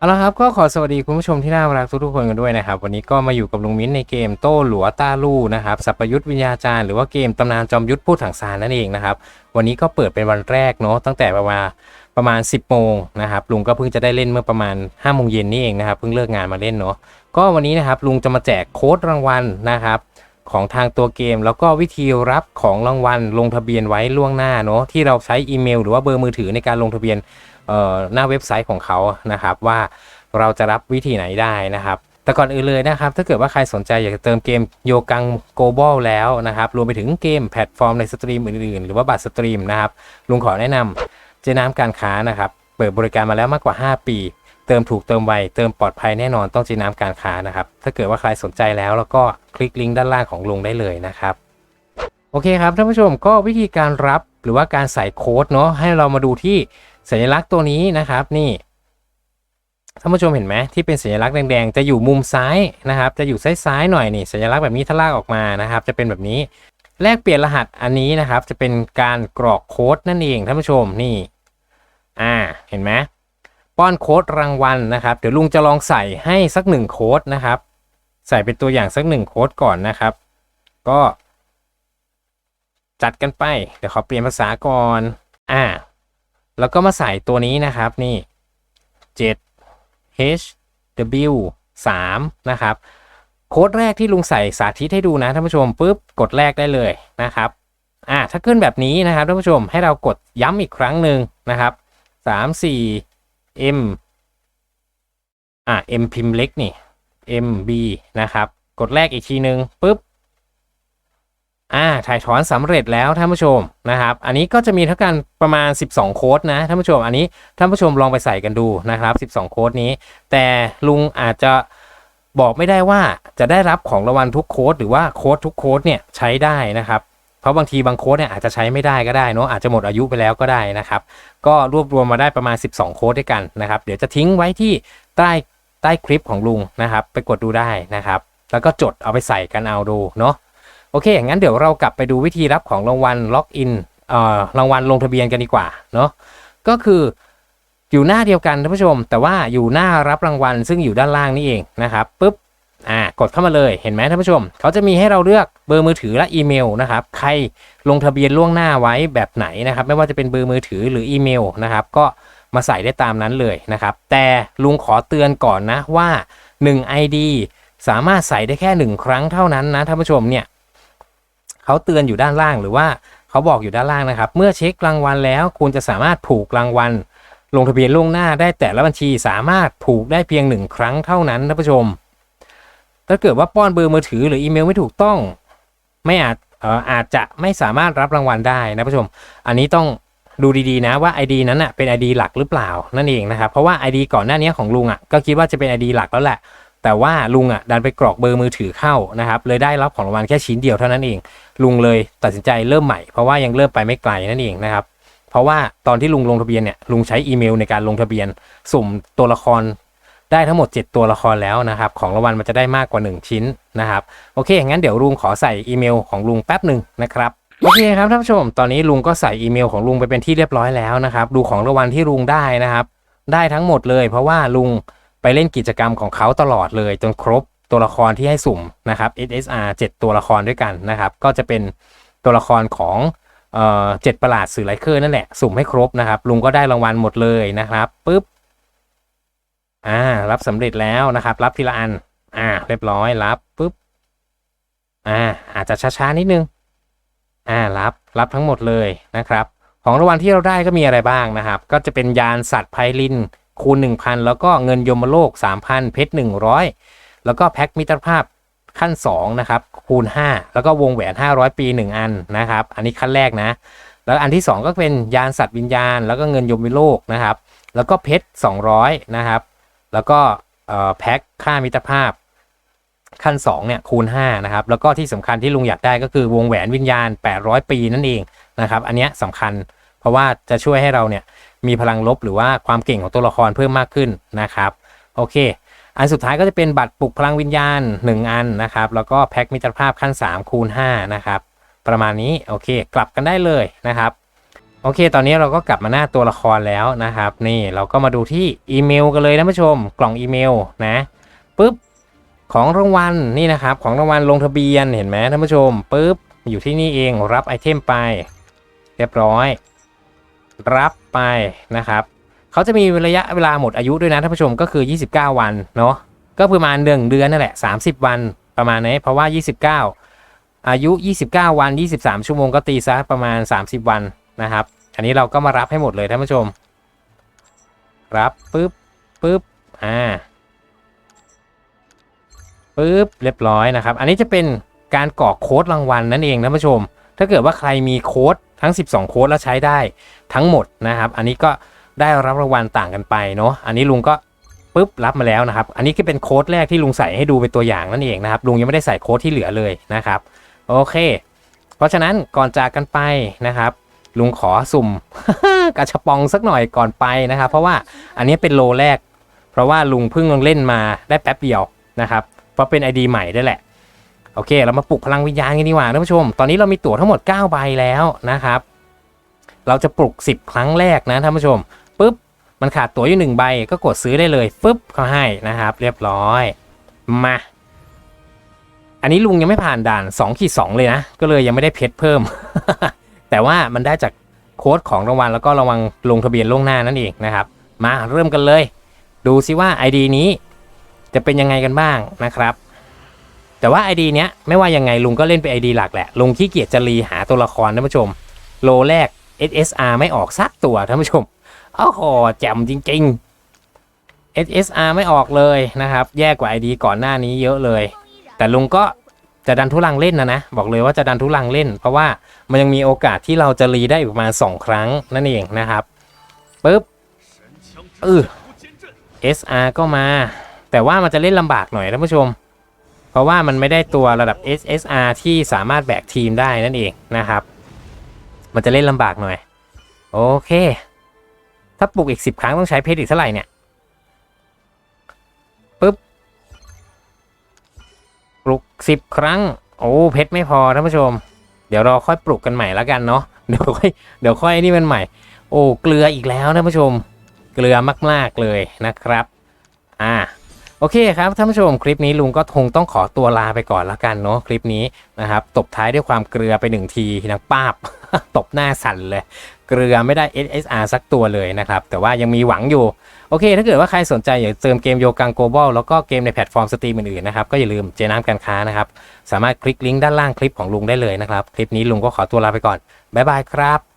เอาละครับก็ขอสวัสดีคุณผู้ชมที่น่ารักทุกๆคนกันด้วยนะครับ วันนี้ก็มาอยู่กับลุงมิ้นในเกมโต้หลัวต้าลู่นะครับสัพยุทธวิญญาจารย์หรือว่าเกมตำนานจอมยุทธพูดถังซานนั่นเองนะครับ วันนี้ก็เปิดเป็นวันแรกเนาะตั้งแต่ประมาณประมาณ 10โมงนะครับลุงก็เพิ่งจะได้เล่นเมื่อประมาณ5โมงเย็นนี่เองนะครับเพิ่งเลิกงานมาเล่นเนาะก็วันนี้นะครับลุงจะมาแจกโค้ดรางวัลนะครับ ของทางตัวเกม แล้วก็วิธีรับของรางวัลลงทะเบียนไว้ล่วงหน้าเนาะที่เราใช้อีเมล หรือว่าเบอร์มือถือในการลงทะเบียนหน้าเว็บไซต์ของเขานะครับว่าเราจะรับวิธีไหนได้นะครับแต่ก่อนอื่นเลยนะครับ ถ้าเกิดว่าใครสนใจอยากจะเติมเกมโยกังโกลบอลแล้วนะครับ รวมไปถึงเกมแพลตฟอร์มในสตรีมอื่นๆ หรือว่าบัตรสตรีมนะครับ ลุงขอแนะนำเจน้ำการค้านะครับ เปิดบริการมาแล้วมากกว่า 5 ปี เติมถูกเติมไวเติมปลอดภัยแน่นอนต้องจีน้ำการค้านะครับ ถ้าเกิดว่าใครสนใจแล้วแล้วก็คลิกลิงก์ด้านล่างของลุงได้เลยนะครับ โอเคครับท่านผู้ชมก็วิธีการรับหรือว่าการใส่โค้ดเนาะให้เรามาดูที่สัญลักษณ์ตัวนี้นะครับนี่ท่านผู้ชมเห็นไหมที่เป็นสัญลักษณ์แดงๆ จะอยู่มุมซ้ายนะครับ จะอยู่ซ้ายๆหน่อยนี่สัญลักษณ์แบบนี้ถ้าลากออกมานะครับ จะเป็นแบบนี้แลกเปลี่ยนรหัสอันนี้นะครับ จะเป็นการกรอกโค้ดนั่นเองท่านผู้ชมนี่ อ่าเห็นไหม ป้อนโค้ดรางวัลนะครับ เดี๋ยวลุงจะลองใส่ให้สักหนึ่งโค้ดนะครับ ใส่เป็นตัวอย่างสักหนึ่งโค้ดก่อนนะครับ ก็ จัดกันไป เดี๋ยวขอเปลี่ยนภาษาก่อนอ่าแล้วก็มาใส่ตัวนี้นะครับนี่ 7 H W 3นะครับ โค้ดแรกที่ลุงใส่สาธิตให้ดูนะท่านผู้ชมปุ๊บกดแรกได้เลยนะครับอ่าถ้าขึ้นแบบนี้นะครับท่านผู้ชมให้เรากดย้ำอีกครั้งหนึ่งนะครับสามสี่ M อ่า M พิมพ์เล็กนี่ MB นะครับ กดแรกอีกทีหนึ่งปุ๊บ อ่า ถ่ายถอนสำเร็จแล้วท่านผู้ชมนะครับ อันนี้ก็จะมีเท่ากันประมาณ 12 โค้ดนะท่านผู้ชม อันนี้ท่านผู้ชมลองไปใส่กันดูนะครับ 12 โค้ดนี้ แต่ลุงอาจจะบอกไม่ได้ว่าจะได้รับของรางวัลทุกโค้ดหรือว่าโค้ดทุกโค้ดเนี่ยใช้ได้นะครับ เพราะบางทีบางโค้ดเนี่ยอาจจะใช้ไม่ได้ก็ได้เนอะอาจจะหมดอายุไปแล้วก็ได้นะครับ ก็รวบรวมมาได้ประมาณ 12 โค้ดด้วยกันนะครับ เดี๋ยวจะทิ้งไว้ที่ใต้ใต้คลิปของลุงนะครับ ไปกดดูได้นะครับ แล้วก็จดเอาไปใส่กันเอาดูเนาะโอเคงั้นเดี๋ยวเรากลับไปดูวิธีรับของรางวัลล็อกอินเอ่อรางวัลลงทะเบียนกันดีกว่าเนาะก็คืออยู่หน้าเดียวกันท่านผู้ชม แต่ว่าอยู่หน้ารับรางวัลซึ่งอยู่ด้านล่างนี่เองนะครับปุ๊บ อ่ากดเข้ามาเลยเห็นไหมท่านผู้ชม เขาจะมีให้เราเลือกเบอร์มือถือและอีเมลนะครับใครลงทะเบียนล่วงหน้าไว้แบบไหนนะครับ ไม่ว่าจะเป็นเบอร์มือถือหรืออีเมลนะครับ ก็มาใส่ได้ตามนั้นเลยนะครับ แต่ลุงขอเตือนก่อนนะว่า 1 ID สามารถใส่ได้แค่ 1 ครั้งเท่านั้นนะท่านผู้ชมเนี่ยเขาเตือนอยู่ด้านล่างหรือว่าเขาบอกอยู่ด้านล่างนะครับ เมื่อเช็ครางวัลแล้ว คุณจะสามารถผูกรางวัลลงทะเบียนล่วงหน้าได้แต่ละบัญชีสามารถผูกได้เพียงหนึ่งครั้งเท่านั้นท่านผู้ชม ถ้าเกิดว่าป้อนเบอร์มือถือหรืออีเมลไม่ถูกต้อง ไม่อาจเอ่ออาจจะไม่สามารถรับรางวัลได้นะผู้ชม อันนี้ต้องดูดีๆนะว่า ID นั้นอะเป็น ID หลักหรือเปล่านั่นเองนะครับเพราะว่า ID ก่อนหน้านี้ของลุงอะก็คิดว่าจะเป็น ID หลักแล้วแหละ แต่ว่าลุงอะดันไปกรอกเบอร์มือถือเข้านะครับเลยได้รับของรางวัลแค่ชิ้นเดียวเท่านั้นเอง ลุงเลยตัดสินใจเริ่มใหม่เพราะว่ายังเริ่มไปไม่ไกลนั่นเองนะครับเพราะว่าตอนที่ลุงลงทะเบียนเนี่ยลุงใช้อีเมลในการลงทะเบียน สุ่มตัวละคร ได้ทั้งหมด 7 ตัวละครแล้วนะครับ ของรางวัลมันจะได้มากกว่า 1 ชิ้นนะครับ โอเค งั้นเดี๋ยวลุงขอใส่อีเมลของลุงแป๊บหนึ่งนะครับโอเคครับท่านผู้ชม ตอนนี้ลุงก็ใส่อีเมลของลุงไปเป็นที่เรียบร้อยแล้วนะครับ ดูของรางวัลที่ลุงได้นะครับ ได้ทั้งหมดเลย เพราะว่าลุงไปเล่นกิจกรรมของเขาตลอดเลย จนครบตัวละครที่ให้สุ่มนะครับ SSR 7 ตัวละครด้วยกันนะครับ ก็จะเป็นตัวละครของเจ็ดประหลาดสื่อไลเคอร์นั่นแหละ สุ่มให้ครบนะครับ ลุงก็ได้รางวัลหมดเลยนะครับปุ๊บ อ่า รับสำเร็จแล้วนะครับ รับทีละอัน อ่า เรียบร้อย รับปุ๊บ อ่า อาจจะช้าๆนิดนึง อ่า รับ รับทั้งหมดเลยนะครับ ของรางวัลที่เราได้ก็มีอะไรบ้างนะครับ ก็จะเป็นยานสัตว์ไพลิน คูณ 1,000 แล้วก็เงินยมโลก 3,000 เพชร 100 แล้วก็แพ็คมิตรภาพขั้น 2 นะครับ คูณ 5 แล้วก็วงแหวน 500 ปี 1 อันนะครับ อันนี้ขั้นแรกนะ แล้วอันที่ 2 ก็เป็นยานสัตว์วิญญาณ แล้วก็เงินยมโลกนะครับ แล้วก็เพชร 200 นะครับ แล้วก็แพ็คค่ามิตรภาพขั้น2เนี่ยคูณ5นะครับแล้วก็ที่สำคัญที่ลุงอยากได้ก็คือวงแหวนวิญญาณ 800 ปีนั่นเองนะครับอันนี้ยสำคัญเพราะว่าจะช่วยให้เราเนี่ยมีพลังลบหรือว่าความเก่งของตัวละครเพิ่มมากขึ้นนะครับโอเค อันสุดท้ายก็จะเป็นบัตรปลุกพลังวิญญาณ 1 อันนะครับแล้วก็แพ็คมิตรภาพขั้น 3 คูณ5นะครับประมาณนี้โอเค กลับกันได้เลยนะครับ โอเค ตอนนี้เราก็กลับมาหน้าตัวละครแล้วนะครับ นี่เราก็มาดูที่อีเมลกันเลยท่านผู้ชม กล่องอีเมลนะปุ๊บของรางวัลนี่นะครับ ของรางวัลลงทะเบียนเห็นไหมท่านผู้ชมปุ๊บอยู่ที่นี่เองรับไอเทมไป เรียบร้อย รับไปนะครับเขาจะมีระยะเวลาหมดอายุด้วยนะท่านผู้ชมก็คือ 29 วันเนาะก็ประมาณหนึ่งเดือนนั่นแหละ 30 วันประมาณนี้เพราะว่า 29 อายุ 29 วัน 23 ชั่วโมงก็ตีซะประมาณ 30 วัน นะครับ อันนี้เราก็มารับให้หมดเลยท่านผู้ชม รับปุ๊บปุ๊บอ่าปุ๊บเรียบร้อยนะครับ อันนี้จะเป็นการกรอกโค้ดรางวัลนั่นเองท่านผู้ชม ถ้าเกิดว่าใครมีโค้ดทั้ง 12 โค้ดแล้วใช้ได้ทั้งหมดนะครับ อันนี้ก็ได้รับรางวัลต่างกันไปเนาะ อันนี้ลุงก็ปุ๊บรับมาแล้วนะครับ อันนี้ก็เป็นโค้ดแรกที่ลุงใส่ให้ดูเป็นตัวอย่างนั่นเองนะครับ ลุงยังไม่ได้ใส่โค้ดที่เหลือเลยนะครับ โอเค เพราะฉะนั้นก่อนจากกันไปนะครับ ลุงขอสุ่มกระชปองสักหน่อยก่อนไปนะครับ เพราะว่าอันนี้เป็นโลแรก เพราะว่าลุงเพิ่งลงเล่นมาได้แป๊บเดียวนะครับ เพราะเป็น ID ใหม่ได้แหละ โอเค เรามาปลุกพลังวิญญาณกันดีกว่าท่านผู้ชม ตอนนี้เรามีตั๋วทั้งหมด 9 ใบแล้วนะครับ เราจะปลุก 10 ครั้งแรกนะท่านผู้ชมปุ๊บมันขาดตั๋วอยู่หนึ่งใบก็กดซื้อได้เลยปุ๊บเขาให้นะครับ เรียบร้อยมาอันนี้ลุงยังไม่ผ่านด่าน2ขีด2เลยนะ ก็เลยยังไม่ได้เพชรเพิ่ม แต่ว่ามันได้จากโค้ดของรางวัลแล้วก็ระวังลงทะเบียนล่วงหน้านั่นเองนะครับ มาเริ่มกันเลย ดูซิว่า ID นี้จะเป็นยังไงกันบ้างนะครับ แต่ว่า ID เนี้ยไม่ว่ายังไงลุงก็เล่นเป็น ID หลักแหละ ลุงขี้เกียจจะรีหาตัวละครท่านผู้ชม โลแรก SSR ไม่ออกสักตัวท่านผู้ชมโอ้โหแจ่มจริง ๆ SSR ไม่ออกเลยนะครับ แย่กว่า ID ก่อนหน้านี้เยอะเลย แต่ลุงก็ จะดันทุลังเล่นนะนะบอกเลยว่าจะดันทุลังเล่น เพราะว่ามันยังมีโอกาสที่เราจะรีได้อีกประมาณ2ครั้งนั่นเองนะครับปึ๊บเออ SR ก็มา แต่ว่ามันจะเล่นลำบากหน่อยท่านผู้ชม เพราะว่ามันไม่ได้ตัวระดับ SSR ที่สามารถแบกทีมได้นั่นเองนะครับ มันจะเล่นลำบากหน่อย โอเค ถ้าปลุกอีก 10 ครั้งต้องใช้เพชรอีกเท่าไหร่เนี่ย ปลุก10ครั้ง โอ้เพชรไม่พอท่านผู้ชม เดี๋ยวเราค่อยปลุกกันใหม่แล้วกันเนาะเดี๋ยวค่อยเดี๋ยวค่อยนี่มันใหม่ โอ้เกลืออีกแล้วท่านผู้ชม เกลือมากๆเลยนะครับ อ่า โอเคครับท่านผู้ชมคลิปนี้ลุงก็คงต้องขอตัวลาไปก่อนละกันเนาะคลิปนี้นะครับตบท้ายด้วยความเกลือไปหนึ่งทีนะป้าบตบหน้าสั่นเลย เกลือไม่ได้ SSR สักตัวเลยนะครับ แต่ว่ายังมีหวังอยู่ โอเค ถ้าเกิดว่าใครสนใจอยากเติมเกมโยกังโกลบอลแล้วก็เกมในแพลตฟอร์มสตรีมอื่นๆนะครับ ก็อย่าลืมเจน้ำการค้านะครับ สามารถคลิกลิงก์ด้านล่างคลิปของลุงได้เลยนะครับ คลิปนี้ลุงก็ขอตัวลาไปก่อนบ๊ายบายครับ